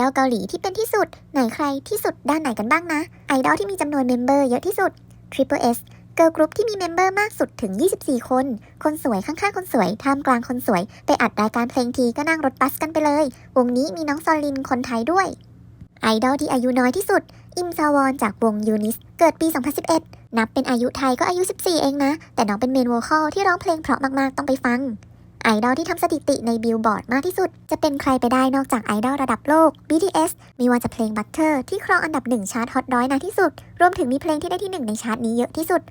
ดอลเกาหลีที่เป็นที่สุด ไหนใครที่สุดด้านไหนกันบ้างนะ ไอดอลที่มีจำนวนเมมเบอร์เยอะที่สุด Triple S เกิร์ลกรุ๊ปที่มีเมมเบอร์มากสุดถึง 24 คน คนสวยข้างๆ คนสวย ท่ามกลางคนสวย ไปอัดรายการเพลงทีก็นั่งรถบัสกันไปเลย วงนี้มีน้องซอลินคนไทยด้วย ไอดอลที่อายุน้อยที่สุด อิมซาวอนจากวงยูนิส เกิดปี 2011 นับเป็นอายุไทยก็อายุ 14 เองนะ แต่น้องเป็นเมนโวคอลที่ร้องเพลงเพราะมากๆ ต้องไปฟัง ไอดอลที่ทำสถิติในบิลบอร์ดมากที่สุด จะเป็นใครไปได้นอกจากไอดอลระดับโลก BTS มีว่าจะเพลง Butter ที่ครองอันดับหนึ่งชาร์ตฮอตร้อยนานที่สุด รวมถึงมีเพลงที่ได้ที่หนึ่งในชาร์ตนี้เยอะที่สุด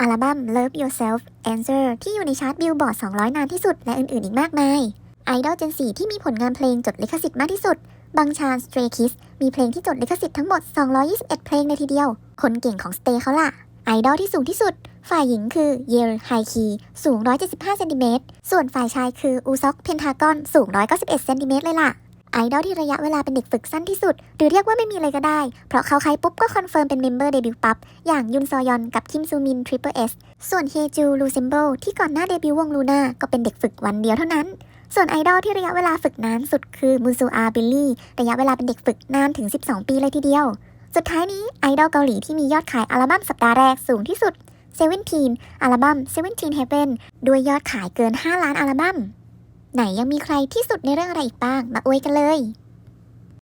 อัลบั้ม Love Yourself Answer ที่อยู่ในชาร์ตบิลบอร์ด200 นานที่สุด และอื่นๆ อีกมากมายไอดอลเจน4ที่มีผลงานเพลงจดลิขสิทธิ์มากที่สุด บังชาน Stray Kids มีเพลงที่จดลิขสิทธิ์ทั้งหมด 221 เพลงเลยทีเดียว คนเก่งของ Stay เขาล่ะ ไอดอลที่สูงที่สุด ฝ่ายหญิงคือเยลไฮคีสูง 175 เซนติเมตร ส่วนฝ่ายชายคืออูซอกเพนทากอนสูง 191 เซนติเมตรเลยล่ะ ไอดอลที่ระยะเวลาเป็นเด็กฝึกสั้นที่สุด หรือเรียกว่าไม่มีเลยก็ได้ เพราะเขาใครปุ๊บก็คอนเฟิร์มเป็นเมมเบอร์เดบิวต์ปั๊บ อย่างยุนซอยอนกับคิมซูมิน Triple S ส่วนเฮจูลูซิมโบที่ก่อนหน้าเดบิวต์วงลูน่าก็เป็นเด็กฝึกวันเดียวเท่านั้นส่วนไอดอลที่ระยะเวลาฝึกนานสุดคือมุนซูอาบิลลี่ ระยะเวลาเป็นเด็กฝึกนานถึง 12 ปีเลยทีเดียว สุดท้ายนี้ไอดอลเกาหลีที่มียอดขายอัลบั้มสัปดาห์แรกสูงที่สุดเซเว่นทีนอัลบั้มเซเว่นทีนเฮเบนด้วยยอดขายเกิน 5 ล้านอัลบั้มไหนยังมีใครที่สุดในเรื่องอะไรอีกบ้าง มาอวยกันเลย